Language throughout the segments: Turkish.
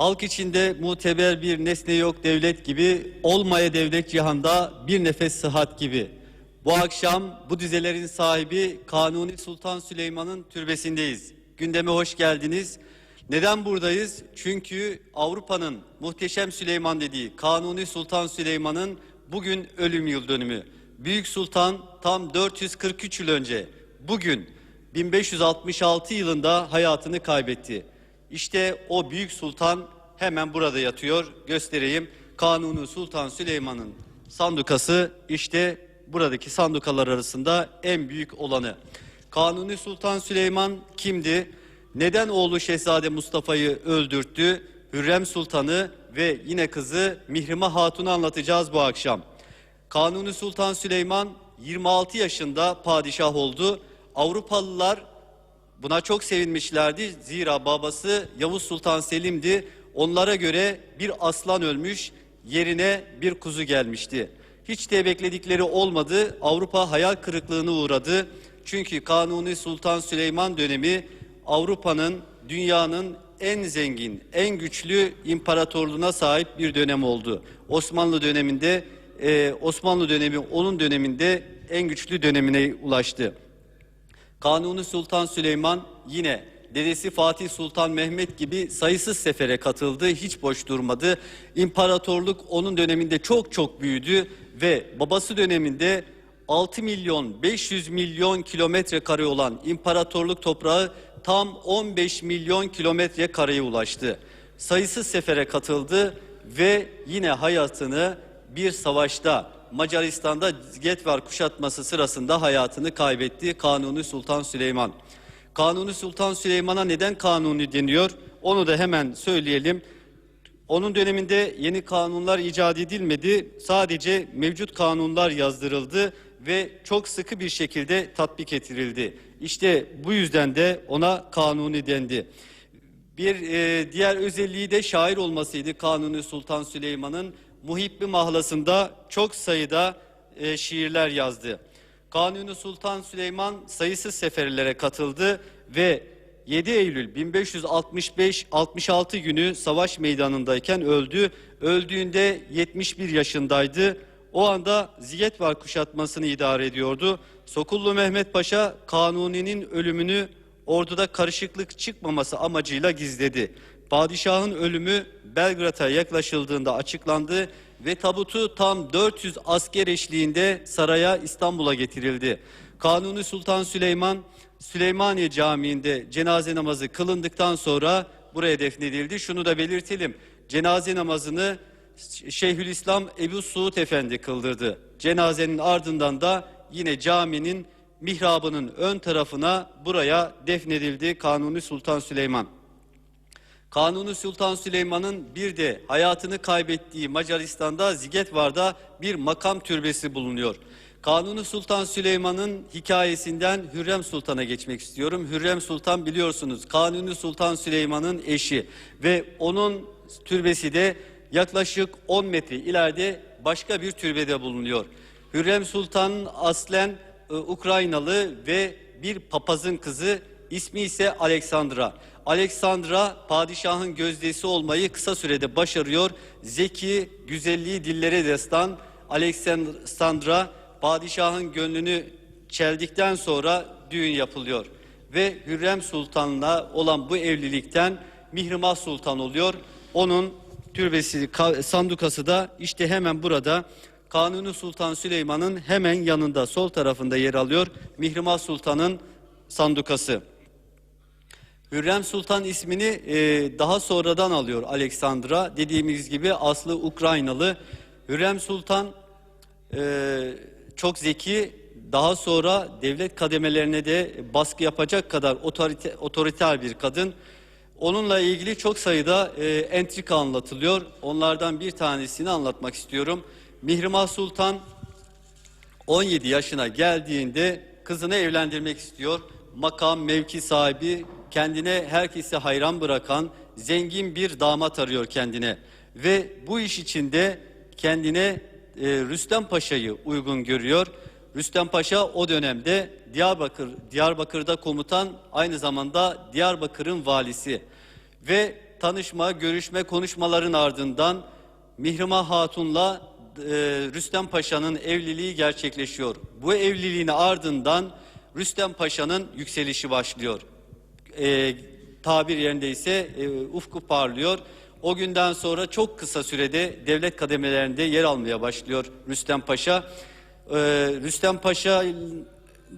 Halk içinde muteber bir nesne yok devlet gibi, olmaya devlet cihanda bir nefes sıhhat gibi. Bu akşam bu dizelerin sahibi Kanuni Sultan Süleyman'ın türbesindeyiz. Gündeme hoş geldiniz. Neden buradayız? Çünkü Avrupa'nın muhteşem Süleyman dediği Kanuni Sultan Süleyman'ın bugün ölüm yıl dönümü. Büyük Sultan tam 443 yıl önce bugün 1566 yılında hayatını kaybetti. İşte o büyük sultan hemen burada yatıyor. Göstereyim. Kanuni Sultan Süleyman'ın sandukası işte buradaki sandukalar arasında en büyük olanı. Kanuni Sultan Süleyman kimdi? Neden oğlu Şehzade Mustafa'yı öldürttü? Hürrem Sultan'ı ve yine kızı Mihrimah Hatun'u anlatacağız bu akşam. Kanuni Sultan Süleyman 26 yaşında padişah oldu. Avrupalılar buna çok sevinmişlerdi. Zira babası Yavuz Sultan Selim'di. Onlara göre bir aslan ölmüş, yerine bir kuzu gelmişti. Hiç de bekledikleri olmadı. Avrupa hayal kırıklığına uğradı. Çünkü Kanuni Sultan Süleyman dönemi Avrupa'nın, dünyanın en zengin, en güçlü imparatorluğuna sahip bir dönem oldu. Osmanlı döneminde, e, Osmanlı dönemi onun döneminde en güçlü dönemine ulaştı. Kanuni Sultan Süleyman yine dedesi Fatih Sultan Mehmet gibi sayısız sefere katıldı, hiç boş durmadı. İmparatorluk onun döneminde çok çok büyüdü ve babası döneminde 6 milyon 500 milyon kilometre kare olan imparatorluk toprağı tam 15 milyon kilometre kareye ulaştı. Sayısız sefere katıldı ve yine hayatını bir savaşta Macaristan'da Getver kuşatması sırasında hayatını kaybetti Kanuni Sultan Süleyman. Kanuni Sultan Süleyman'a neden kanuni deniyor? Onu da hemen söyleyelim. Onun döneminde yeni kanunlar icat edilmedi. Sadece mevcut kanunlar yazdırıldı ve çok sıkı bir şekilde tatbik ettirildi. İşte bu yüzden de ona kanuni dendi. Bir e, diğer özelliği de şair olmasıydı Kanuni Sultan Süleyman'ın. Muhibbi mahlasında çok sayıda e, şiirler yazdı. Kanuni Sultan Süleyman sayısız seferlere katıldı ve 7 Eylül 1565-66 günü savaş meydanındayken öldü. Öldüğünde 71 yaşındaydı. O anda Zigetvar kuşatmasını idare ediyordu. Sokullu Mehmet Paşa Kanuni'nin ölümünü orduda karışıklık çıkmaması amacıyla gizledi. Padişahın ölümü Belgrad'a yaklaşıldığında açıklandı ve tabutu tam 400 asker eşliğinde saraya İstanbul'a getirildi. Kanuni Sultan Süleyman Süleymaniye Camii'nde cenaze namazı kılındıktan sonra buraya defnedildi. Şunu da belirtelim. Cenaze namazını Şeyhülislam Ebu Suud Efendi kıldırdı. Cenazenin ardından da yine caminin mihrabının ön tarafına buraya defnedildi Kanuni Sultan Süleyman. Kanuni Sultan Süleyman'ın bir de hayatını kaybettiği Macaristan'da Zigetvar'da bir makam türbesi bulunuyor. Kanuni Sultan Süleyman'ın hikayesinden Hürrem Sultan'a geçmek istiyorum. Hürrem Sultan biliyorsunuz Kanuni Sultan Süleyman'ın eşi ve onun türbesi de yaklaşık 10 metre ileride başka bir türbede bulunuyor. Hürrem Sultan aslen e, Ukraynalı ve bir papazın kızı ismi ise Aleksandra. Aleksandra padişahın gözdesi olmayı kısa sürede başarıyor. Zeki, güzelliği dillere destan Aleksandra padişahın gönlünü çeldikten sonra düğün yapılıyor. Ve Hürrem Sultan'la olan bu evlilikten Mihrimah Sultan oluyor. Onun türbesi ka- sandukası da işte hemen burada Kanuni Sultan Süleyman'ın hemen yanında sol tarafında yer alıyor. Mihrimah Sultan'ın sandukası. Hürrem Sultan ismini e, daha sonradan alıyor Aleksandra. Dediğimiz gibi aslı Ukraynalı. Hürrem Sultan e, çok zeki. Daha sonra devlet kademelerine de baskı yapacak kadar otorite, otoriter bir kadın. Onunla ilgili çok sayıda e, entrika anlatılıyor. Onlardan bir tanesini anlatmak istiyorum. Mihrimah Sultan 17 yaşına geldiğinde kızını evlendirmek istiyor. Makam, mevki sahibi, kendine herkese hayran bırakan zengin bir damat arıyor kendine. Ve bu iş içinde kendine e, Rüstem Paşa'yı uygun görüyor. Rüstem Paşa o dönemde Diyarbakır Diyarbakır'da komutan aynı zamanda Diyarbakır'ın valisi ve tanışma, görüşme, konuşmaların ardından Mihrimah Hatun'la e, Rüstem Paşa'nın evliliği gerçekleşiyor. Bu evliliğin ardından Rüstem Paşa'nın yükselişi başlıyor. E, tabir yerindeyse e, ufku parlıyor. O günden sonra çok kısa sürede devlet kademelerinde yer almaya başlıyor Rüstem Paşa. E, Rüstem Paşa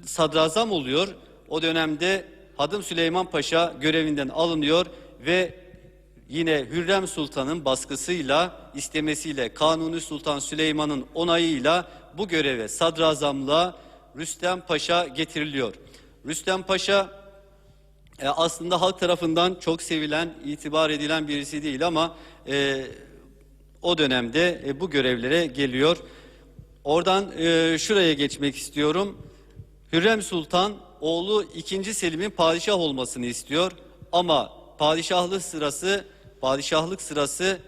sadrazam oluyor. O dönemde Hadım Süleyman Paşa görevinden alınıyor ve yine Hürrem Sultan'ın baskısıyla, istemesiyle, Kanuni Sultan Süleyman'ın onayıyla bu göreve sadrazamlığa Rüstem Paşa getiriliyor. Rüstem Paşa e, aslında halk tarafından çok sevilen, itibar edilen birisi değil ama e, o dönemde e, bu görevlere geliyor. Oradan e, şuraya geçmek istiyorum. Hürrem Sultan oğlu 2. Selim'in padişah olmasını istiyor ama padişahlık sırası padişahlık sırası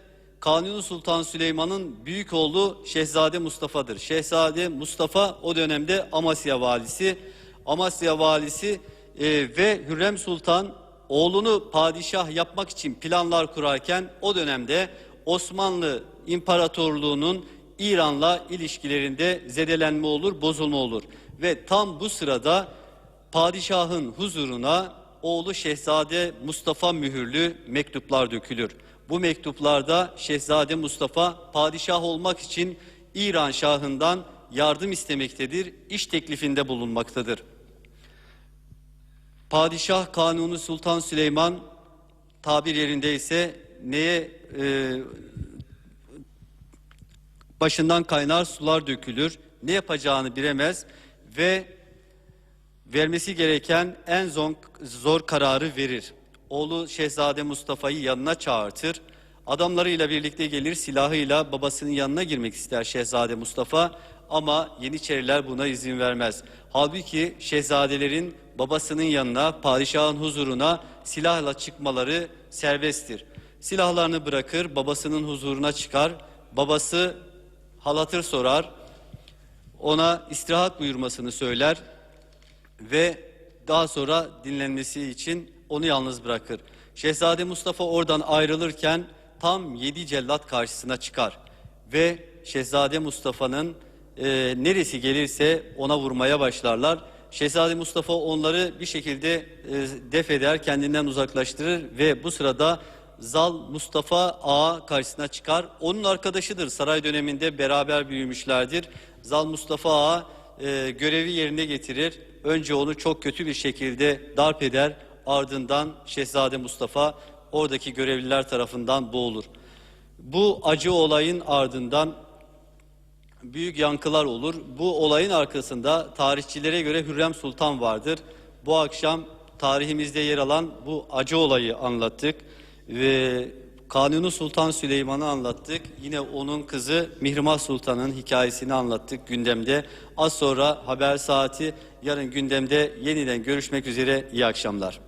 Kanuni Sultan Süleyman'ın büyük oğlu Şehzade Mustafa'dır. Şehzade Mustafa o dönemde Amasya valisi. Amasya valisi e, ve Hürrem Sultan oğlunu padişah yapmak için planlar kurarken o dönemde Osmanlı İmparatorluğu'nun İran'la ilişkilerinde zedelenme olur, bozulma olur. Ve tam bu sırada padişahın huzuruna oğlu Şehzade Mustafa mühürlü mektuplar dökülür. Bu mektuplarda Şehzade Mustafa padişah olmak için İran Şahı'ndan yardım istemektedir, iş teklifinde bulunmaktadır. Padişah Kanuni Sultan Süleyman tabir yerindeyse neye e, başından kaynar sular dökülür, ne yapacağını bilemez ve vermesi gereken en zor, zor kararı verir. Oğlu Şehzade Mustafa'yı yanına çağırtır. Adamlarıyla birlikte gelir silahıyla babasının yanına girmek ister Şehzade Mustafa ama Yeniçeriler buna izin vermez. Halbuki şehzadelerin babasının yanına, padişahın huzuruna silahla çıkmaları serbesttir. Silahlarını bırakır, babasının huzuruna çıkar. Babası halatır sorar, ona istirahat buyurmasını söyler ve daha sonra dinlenmesi için onu yalnız bırakır. Şehzade Mustafa oradan ayrılırken tam yedi cellat karşısına çıkar ve Şehzade Mustafa'nın e, neresi gelirse ona vurmaya başlarlar. Şehzade Mustafa onları bir şekilde e, def eder, kendinden uzaklaştırır ve bu sırada Zal Mustafa Ağa karşısına çıkar. Onun arkadaşıdır. Saray döneminde beraber büyümüşlerdir. Zal Mustafa Ağa e, görevi yerine getirir. Önce onu çok kötü bir şekilde darp eder. Ardından Şehzade Mustafa oradaki görevliler tarafından boğulur. Bu acı olayın ardından büyük yankılar olur. Bu olayın arkasında tarihçilere göre Hürrem Sultan vardır. Bu akşam tarihimizde yer alan bu acı olayı anlattık ve Kanuni Sultan Süleyman'ı anlattık. Yine onun kızı Mihrimah Sultan'ın hikayesini anlattık gündemde. Az sonra haber saati yarın gündemde yeniden görüşmek üzere. İyi akşamlar.